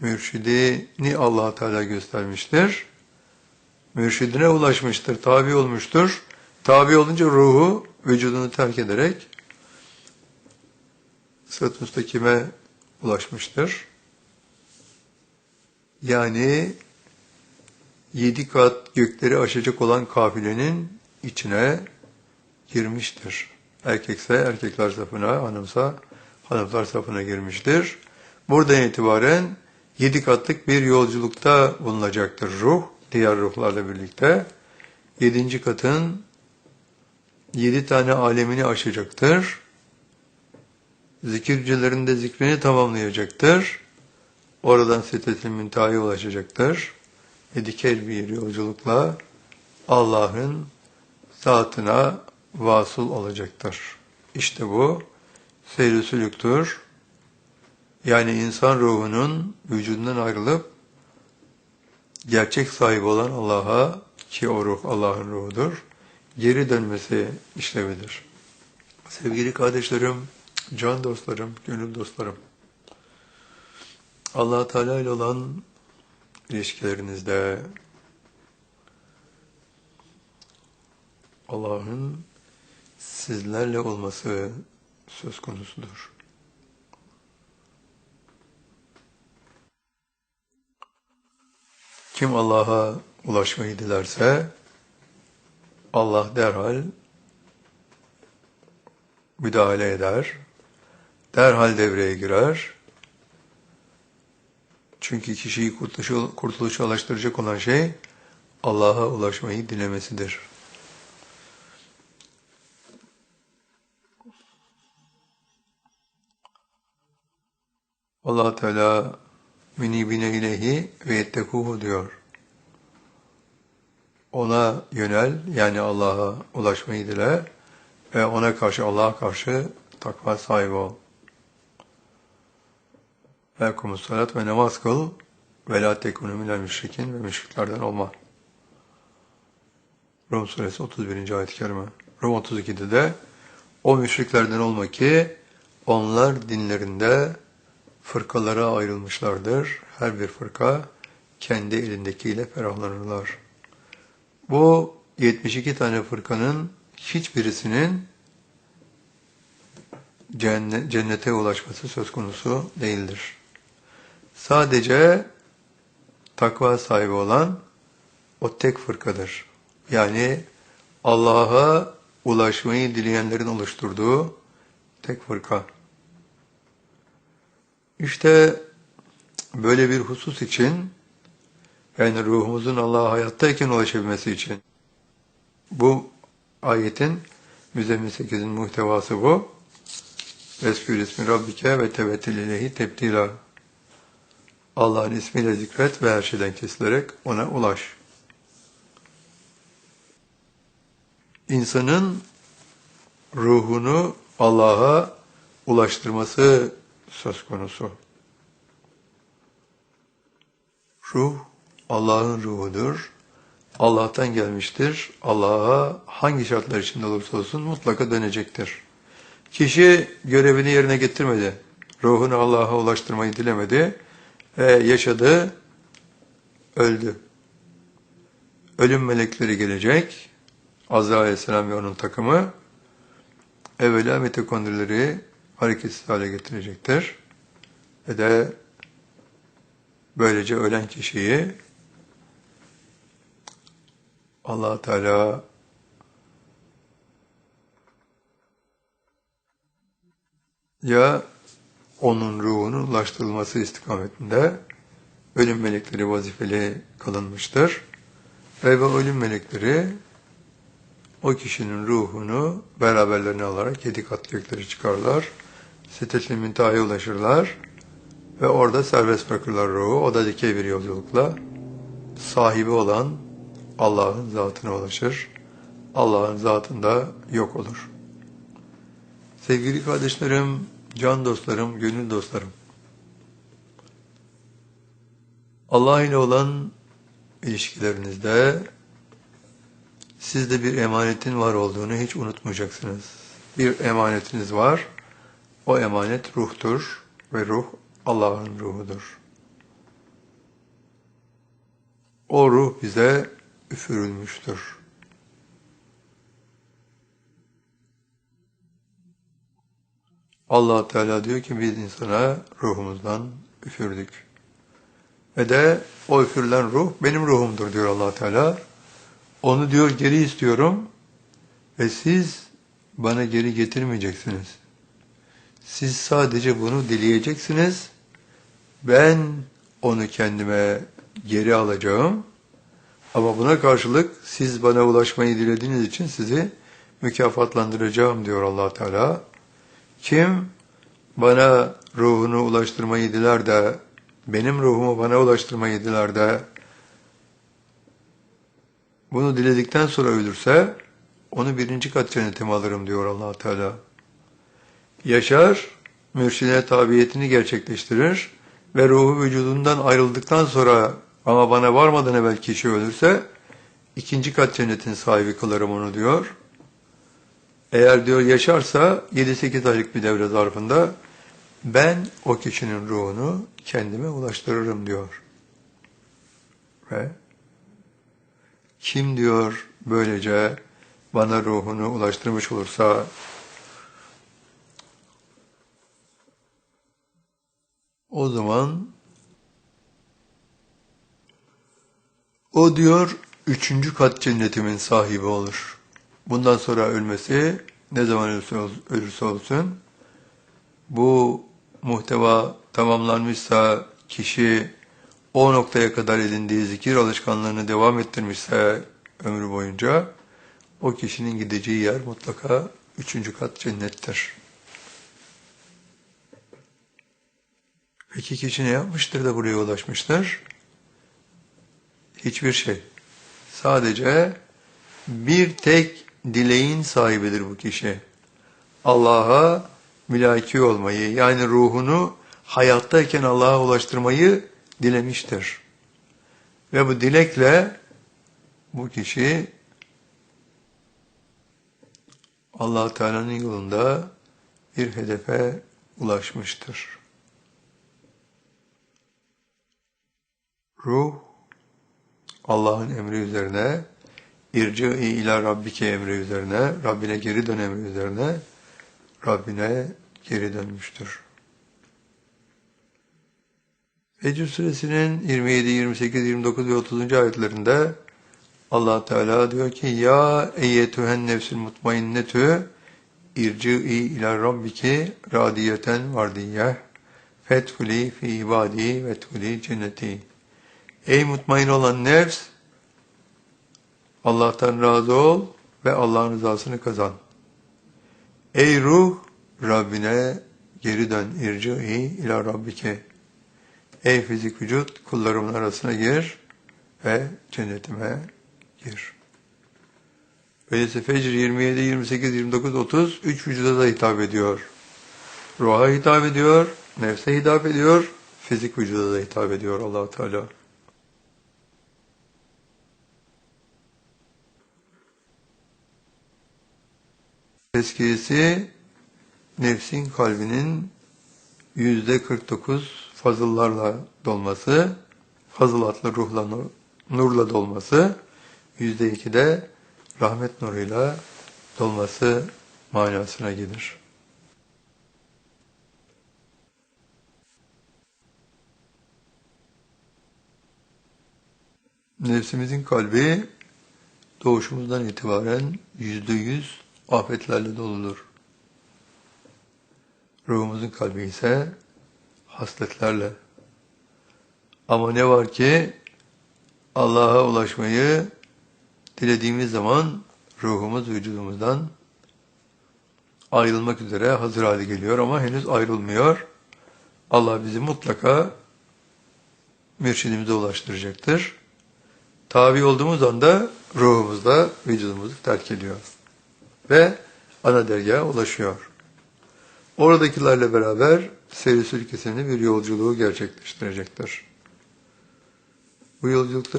mürşidini allah Teala göstermiştir. Mürşidine ulaşmıştır, tabi olmuştur. Tabi olunca ruhu vücudunu terk ederek sırat müstakime ulaşmıştır. Yani yedi kat gökleri aşacak olan kafilenin içine girmiştir. Erkekse erkekler safına, hanımsa hanımlar safına girmiştir. Buradan itibaren yedi katlık bir yolculukta bulunacaktır ruh, diğer ruhlarla birlikte. Yedinci katın yedi tane alemini aşacaktır. Zikircilerinde zikrini tamamlayacaktır. Oradan Siddetül Müntaha'ya ulaşacaktır. Ve dikel bir yolculukla Allah'ın zatına vasıl olacaktır. İşte bu seyr-i sülüktür. Yani insan ruhunun vücudundan ayrılıp gerçek sahibi olan Allah'a ki o ruh Allah'ın ruhudur, geri dönmesi işlevidir. Sevgili kardeşlerim, can dostlarım, gönül dostlarım, allah Teala ile olan ilişkilerinizde Allah'ın sizlerle olması söz konusudur. Kim Allah'a ulaşmayı dilerse Allah derhal müdahale eder, derhal devreye girer. Çünkü kişiyi kurtuluşa, kurtuluşa ulaştıracak olan şey Allah'a ulaşmayı dilemesidir. allah Teala minibine ilehi ve yettekuhu diyor. Ona yönel, yani Allah'a ulaşmayı dile ve ona karşı, Allah'a karşı takva sahibi ol. Ve kumussalat ve namaz kıl ve la tekunu minel müşrikin ve müşriklerden olma. Rum suresi 31. ayet-i kerime. Rum 32'de de o müşriklerden olma ki onlar dinlerinde fırkalara ayrılmışlardır. Her bir fırka kendi elindekiyle ferahlanırlar. Bu 72 tane fırkanın hiçbirisinin cennete ulaşması söz konusu değildir. Sadece takva sahibi olan o tek fırkadır. Yani Allah'a ulaşmayı dileyenlerin oluşturduğu tek fırka. İşte böyle bir husus için yani ruhumuzun Allah'a hayattayken ulaşabilmesi için bu ayetin Müzemmil 8'in muhtevası bu. Veskür ismi Rabbike ve tevettül ileyhi tebdila. Allah'ın ismiyle zikret ve her şeyden kesilerek ona ulaş. İnsanın ruhunu Allah'a ulaştırması söz konusu. Ruh Allah'ın ruhudur. Allah'tan gelmiştir. Allah'a hangi şartlar içinde olursa olsun mutlaka dönecektir. Kişi görevini yerine getirmedi. Ruhunu Allah'a ulaştırmayı dilemedi. Ve yaşadı, öldü. Ölüm melekleri gelecek. Azrail Aleyhisselam ve onun takımı evvela mitokondrileri hareketsiz hale getirecektir. Ve de böylece ölen kişiyi allah Teala ya onun ruhunun ulaştırılması istikametinde ölüm melekleri vazifeli kılınmıştır. Ve bu ölüm melekleri o kişinin ruhunu beraberlerine alarak yedi kat gökleri çıkarlar. Sitetli müntahaya ulaşırlar ve orada serbest bırakırlar ruhu. O da dikey bir yolculukla sahibi olan Allah'ın zatına ulaşır. Allah'ın zatında yok olur. Sevgili kardeşlerim, can dostlarım, gönül dostlarım. Allah ile olan ilişkilerinizde sizde bir emanetin var olduğunu hiç unutmayacaksınız. Bir emanetiniz var. O emanet ruhtur ve ruh Allah'ın ruhudur. o ruh bize üfürülmüştür. allah Teala diyor ki biz insana ruhumuzdan üfürdük. Ve de o üfürülen ruh benim ruhumdur diyor allah Teala. Onu diyor geri istiyorum ve siz bana geri getirmeyeceksiniz. Siz sadece bunu dileyeceksiniz. Ben onu kendime geri alacağım. Ama buna karşılık siz bana ulaşmayı dilediğiniz için sizi mükafatlandıracağım diyor allah Teala. Kim bana ruhunu ulaştırmayı diler de, benim ruhumu bana ulaştırmayı diler de, bunu diledikten sonra ölürse, onu birinci kat cennetime alırım diyor allah Teala. Yaşar, mürşide tabiyetini gerçekleştirir ve ruhu vücudundan ayrıldıktan sonra ama bana varmadan evvel kişi ölürse, ikinci kat cennetin sahibi kılarım onu diyor. Eğer diyor yaşarsa 7-8 aylık bir devre zarfında ben o kişinin ruhunu kendime ulaştırırım diyor. Ve kim diyor böylece bana ruhunu ulaştırmış olursa o zaman o diyor üçüncü kat cennetimin sahibi olur. Bundan sonra ölmesi ne zaman ölürse, olsun bu muhteva tamamlanmışsa kişi o noktaya kadar edindiği zikir alışkanlığını devam ettirmişse ömrü boyunca o kişinin gideceği yer mutlaka üçüncü kat cennettir. Peki kişi ne yapmıştır da buraya ulaşmıştır? Hiçbir şey. Sadece bir tek dileğin sahibidir bu kişi. Allah'a mülaki olmayı yani ruhunu hayattayken Allah'a ulaştırmayı dilemiştir. Ve bu dilekle bu kişi allah Teala'nın yolunda bir hedefe ulaşmıştır. Ruh Allah'ın emri üzerine irci ila rabbike emri üzerine, Rabbine geri dön emri üzerine, Rabbine geri dönmüştür. Fecr suresinin 27, 28, 29 ve 30. ayetlerinde allah Teala diyor ki Ya eyyetühen nefsül mutmainnetü irci'i ila rabbiki radiyeten vardiyeh fethuli fi ibadi ve tuli cenneti Ey mutmain olan nefs Allah'tan razı ol ve Allah'ın rızasını kazan. Ey ruh Rabbine geri dön. İrci'i ila Rabbike. Ey fizik vücut kullarımın arasına gir ve cennetime gir. Öyleyse Fecr 27, 28, 29, 30 üç vücuda da hitap ediyor. Ruha hitap ediyor, nefse hitap ediyor, fizik vücuda da hitap ediyor allah Teala. Tezkiyesi nefsin kalbinin yüzde 49 fazıllarla dolması, fazılatlı ruhla, nurla dolması, yüzde iki de rahmet nuruyla dolması manasına gelir. Nefsimizin kalbi doğuşumuzdan itibaren yüzde yüz afetlerle doludur. Ruhumuzun kalbi ise hasletlerle. Ama ne var ki Allah'a ulaşmayı dilediğimiz zaman ruhumuz vücudumuzdan ayrılmak üzere hazır hale geliyor ama henüz ayrılmıyor. Allah bizi mutlaka mürşidimize ulaştıracaktır. Tabi olduğumuz anda ruhumuzda vücudumuzu terk ediyor ve ana dergaha ulaşıyor. Oradakilerle beraber seyri ülkesinde bir yolculuğu gerçekleştirecektir. Bu yolculukta